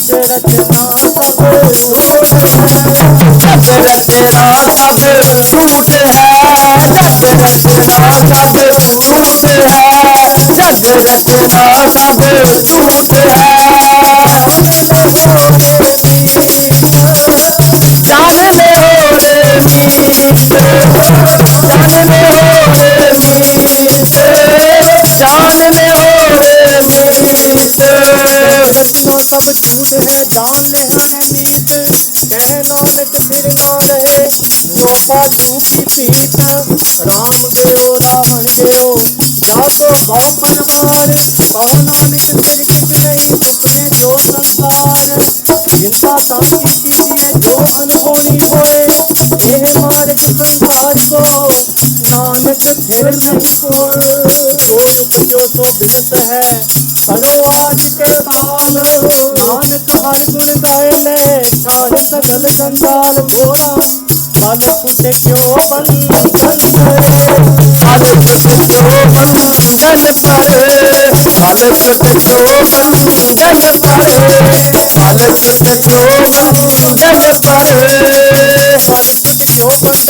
रचना सब झूठ है रचना सब झूठ है रचना सब झूठ है रचना सब झूठ है झूठ है जान ले है मीत कह नानक फिर ना रहे जो पापों की पीठ राम गयो रावण गयो जाको भव परवार कहो नानक फिर कित नहीं सके जो संसार। चिंता ताकि कीजिए जो अनहोनी होए यह मार्ग संसार को नानक फिर नहीं कोई बचो तो बिगत है करो தலை கண்டாலும் போலாம் தலை குட்டைக்கோ பல்லு தலை குட்டைக்கோ பல்லு தலை பாரு தலை குட்டைக்கோ பல்லு தலை பாரு தலை குட்டைக்கோ பல்லு தலை பாரு தலை குட்டைக்கோ பல்லு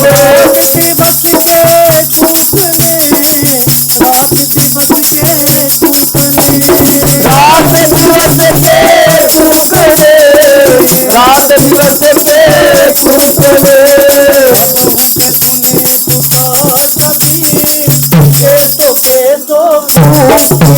Yeah. ये तो के तो